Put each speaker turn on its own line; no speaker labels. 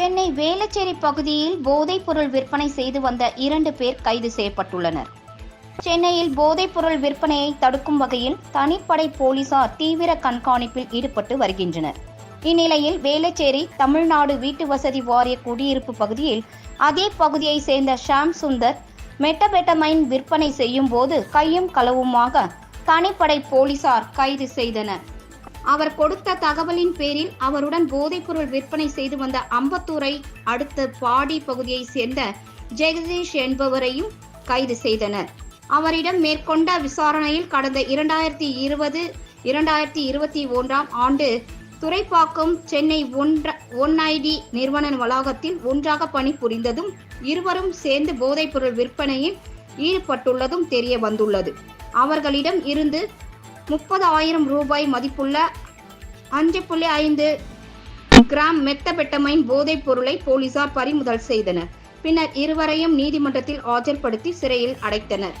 சென்னை வேளச்சேரி பகுதியில் போதைப் பொருள் விற்பனை செய்து வந்த இரண்டு பேர் கைது செய்யப்பட்டுள்ளனர். சென்னையில் போதைப் பொருள் விற்பனையை தடுக்கும் வகையில் தனிப்படை போலீசார் தீவிர கண்காணிப்பில் ஈடுபட்டு வருகின்றனர். இந்நிலையில் வேளச்சேரி தமிழ்நாடு வீட்டு வசதி வாரிய குடியிருப்பு பகுதியில் அதே பகுதியை சேர்ந்த ஷாம் சுந்தர் மெட்டபெட்டமைன் விற்பனை செய்யும் போது கையும் களவுமாக தனிப்படை போலீசார் கைது செய்தனர். அவர் கொடுத்த தகவலின் பேரில் அவருடன் போதைப்பொருள் விற்பனை செய்து வந்த அம்பத்தூரை அடுத்த பாடி பகுதியை சேர்ந்த ஜெகதீஷ் என்பவரையும் கைது செய்தனர். அவரிடம் மேற்கொண்ட விசாரணையில் கடந்த இரண்டாயிரத்தி இருபது இரண்டாயிரத்தி இருபத்தி ஒன்றாம் ஆண்டு துறைப்பாக்கம் சென்னை ஒன்ற ஒன்ஐடி நிறுவன வளாகத்தில் ஒன்றாக பணிபுரிந்ததும் இருவரும் சேர்ந்து போதைப்பொருள் விற்பனையில் ஈடுபட்டுள்ளதும் தெரிய வந்துள்ளது. அவர்களிடம் இருந்து முப்பது ஆயிரம் ரூபாய் மதிப்புள்ள அஞ்சு புள்ளி ஐந்து கிராம் மெத்தபெட்டமைன் போதைப் பொருளை போலீசார் பறிமுதல் செய்தனர். பின்னர் இருவரையும் நீதிமன்றத்தில் ஆஜர்படுத்தி சிறையில் அடைத்தனர்.